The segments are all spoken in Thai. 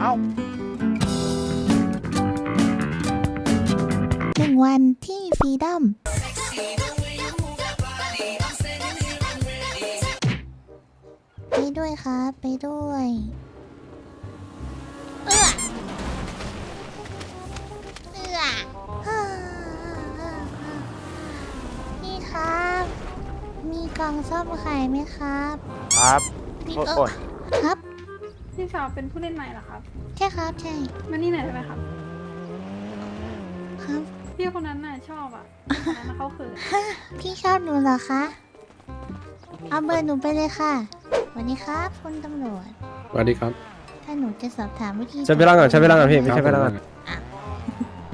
เอ้าหนึ่งวันที่ฟรีดอมไปด้วยครับ ไปด้วยเอื้อเอื้อฮ่าพี่ครับ มีกล่องซ่อมไข่ไหมครับ ครับมีโทษเอโทอษครับ พี่ชาวเป็นผู้เล่นใหม่เหรอครับ ใช่ครับใช่มานี่หน่อยได้ไหมครับ ครับพี่คนนั้นน่ะชอบอะคนนั้นน่ะเขาเขินพี่ชอบหนูเหรอคะเอาเบอร์หนูไปเลยค่ะสวัสดีครับคุณตำรวจ สวัสดีครับถ้าหนูจะสอบถามวิธีใช้เวลาก่อนใช้เวลาก่อนพี่ไม่คใช่รับเวลาก่อน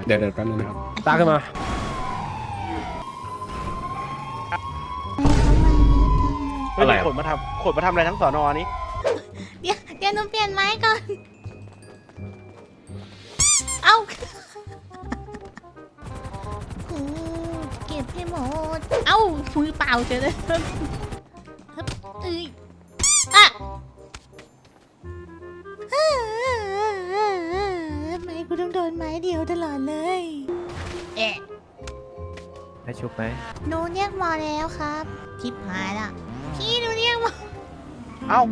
เดี๋ยวเดี๋ยวแป๊บนึงนะครับ ตามขึ้นมาให้เขามาเยอะจังเลยเฮ้ยขนมาทำขนมาทำอะไรทั้งสอนอนี้ เดี๋ยวเดี๋ยวหนูเปลี่ยนไม้ก่อน เอาหูเก็บให้หมด เอ้ามือเปล่าเฉยเลยฮึบเอ้ยอะทำไมกูต้องโดนไม้เดียวตลอดเลย เอ๊ะให้ชุบไหมหนูเรียกหมอแล้วครับทิพหายละพี่หนูเรียกหมอ เอ้า